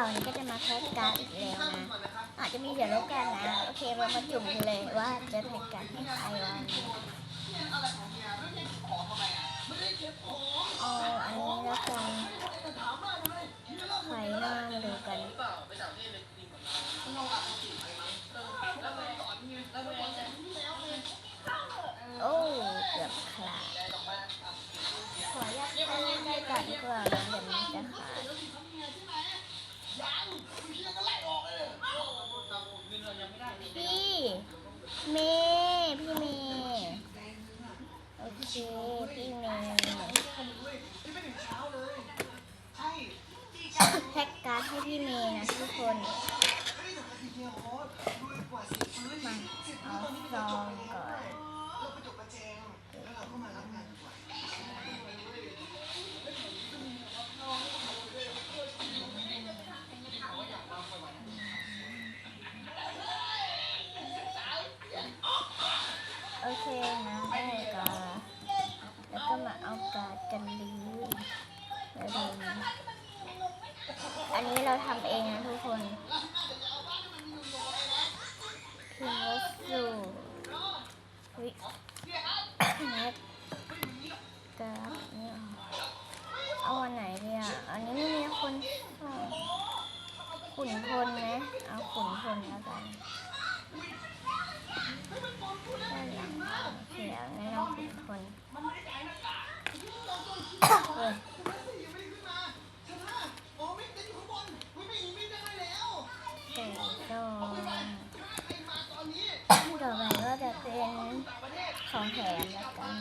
ค่ะวันนี้ก็จะมาแพ็กการ์ดอีกแล้วนะอาจจะมีเดี๋ยวลบกันนะโอเคเรามาจุ่มกันเลยว่าจะแพ็กการให้ใครวันนี้เอาอันนี้แล้วกันใครหน้าดูกันโอ้เกือบขาดขออนุญาตให้ได้ก่อนดีกว่านะเดี๋ยวมันจะขาด พี่เมย์พี่เมย์โอเคพี่เมย์แพ็กการ์ดให้พี่เมย์นะทุกคนมาเอาซองก่อนโอเคนะได้การ์ดแล้วก็มาเอาการ์ดกันลีแล้วดูนะอันนี้เราทำเองนะทุกคนคือวัสดุวิเน็ตการ์ดเนี่ยเอาอันไหนดีอะอันนี้ไม่มีคนใส่ขุนพลไหมเอาขุนพลแล้วกัน ด้านหลังเสียงในเราขุนพลเออแต่ก็ต่อไปก็จะเป็นของแถมแล้วกัน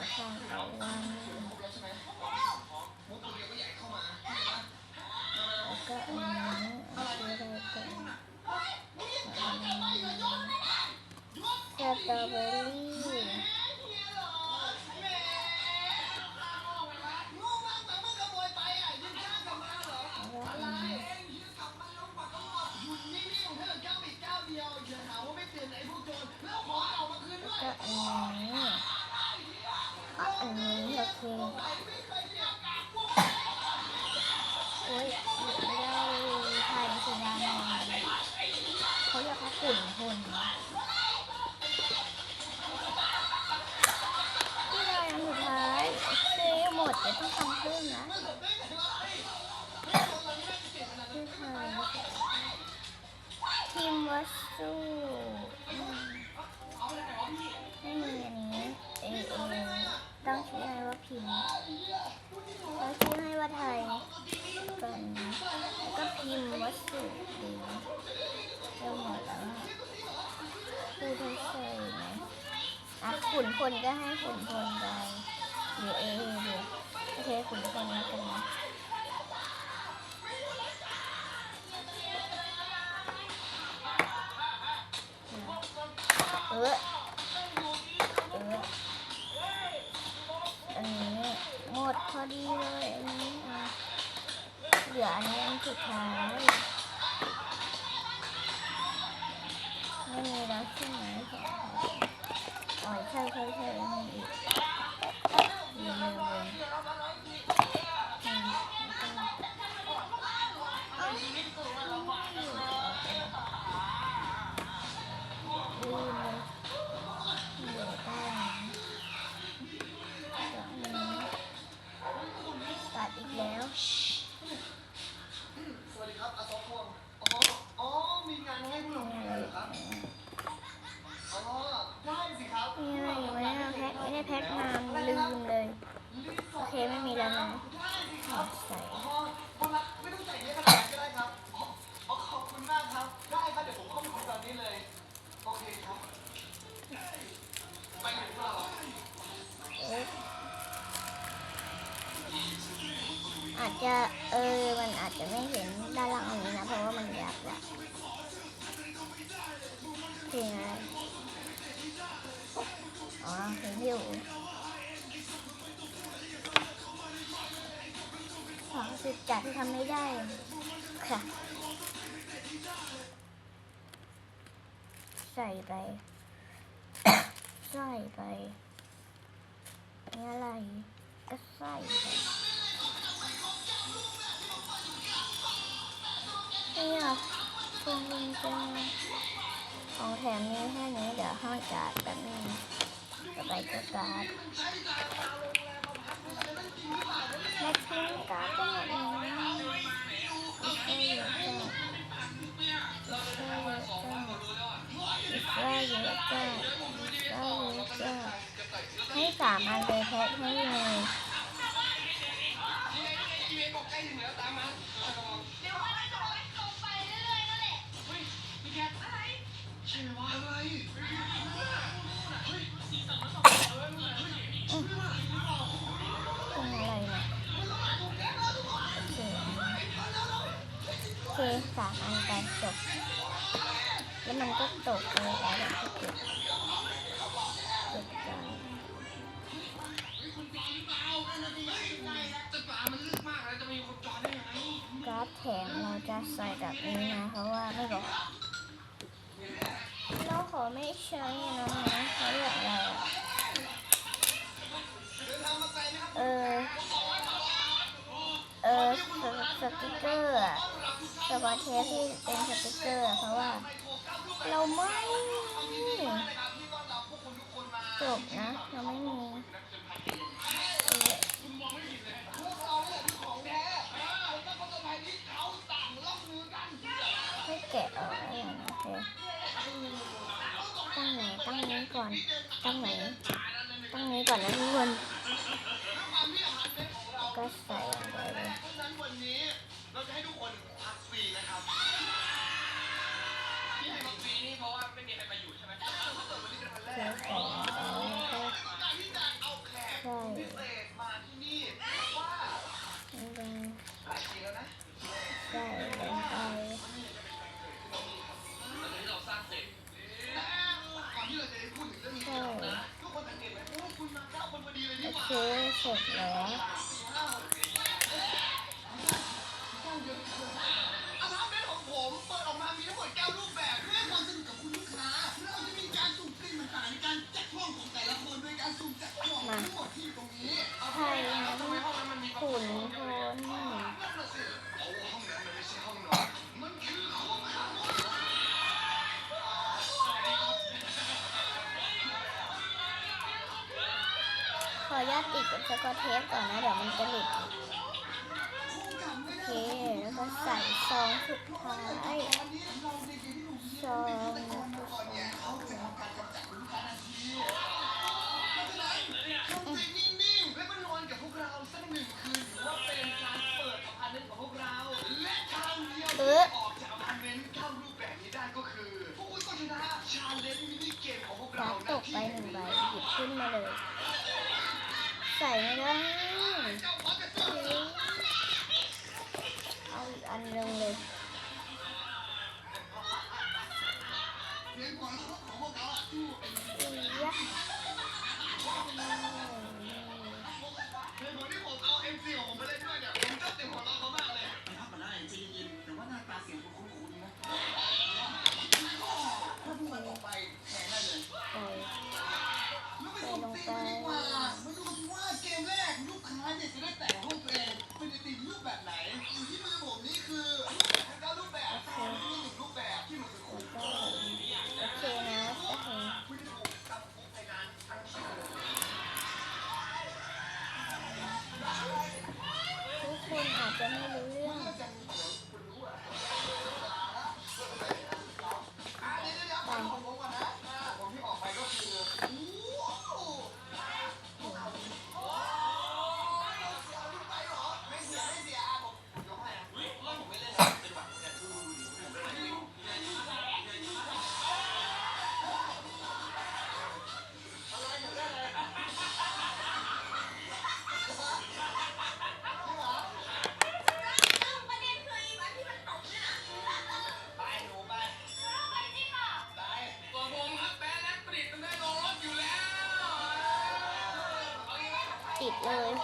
ดอกทางไปวันแล้วก็อันนี้เอาไปเลยกันสตรอเบอรี่ ทีมวัสดุไม่มีอันนี้เอเอตั้งชื่อให้ว่าพิมพ์ตั้งชื่อให้ว่าไทยก่อนนะแล้วก็พิมพ์วัสดุดีเริ่มหมดแล้วอะพูดให้ใส่ไหมอะขุนพลก็ให้ขุนพลไปหรือเอเอดีโอเคขุนพลแล้วกันนะ อเอออันนี้หมดพอดีเลยอันนี้อะเหลืออันนี้อันสุดท้ายไม่มีแล้วใช่ไหมอ๋อใช่ใช่ใช่มีอีกมีเลย จะเออมันอาจจะไม่เห็นด้านล่างอันนี้นะ เพราะว่ามันยับละเห็นอะไรอ๋อเพลงฮิวสองสิบจัดที่ทำไม่ได้ค่ะ ใส่ไป ใส่ไปนี่อะไรก็ใส่ไป นี่อยากกินมันจังของแถมนี้แค่นี้เดี๋ยวห้องจัดแบบนี้จะไปจัดแม่กซ์ใการก็หแล้วอีกแค่เจ้าอีกแค่เยอะจ้าอีเจ้าให้สามอันเลยแพ็ให้เลย คสามอันการจบ แล้วมันก็ตกเลยแล้วแบบกิดตกใจก็แถมเราจะใส่แบบนี้นะ เพราะว่าไม่บอก เราขอไม่ใช้นะนะเขาเรียกอะไรเออ เออสติกเกอร์สปอตเทสที่เป็นสติกเกอร์เพราะว่า ตั้งนี้ก่อนนะทุกคนก็ใส่ลงไปเลยเราจะให้ทุกคนพักฟรีนะครับที่นี่เพราะว่าไม่มีใครมาอยู่ใช่ไหมถ้าเกิดวันนี้เป็นวันแรกใช่ สดแล้ว อยาดติดกับสกอตเทปก่อนนะ เดี๋ยวมันจะหลุดโอเคแล้วก็ใส่ซองสุดท้ายซองสุดท้าย อันลงเลย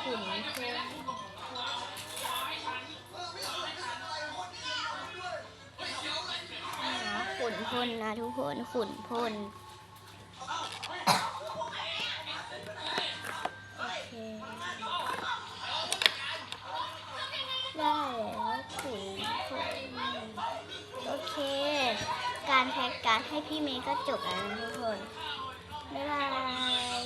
ขุนเค็มขุนพ่นนะทุกคน ขุ่นพ่นโอเค ได้แล้วขุ่นพ่นโอเค การแพ็กการ์ดให้พี่เมย์ก็จบแล้วทุกคน บ๊ายบาย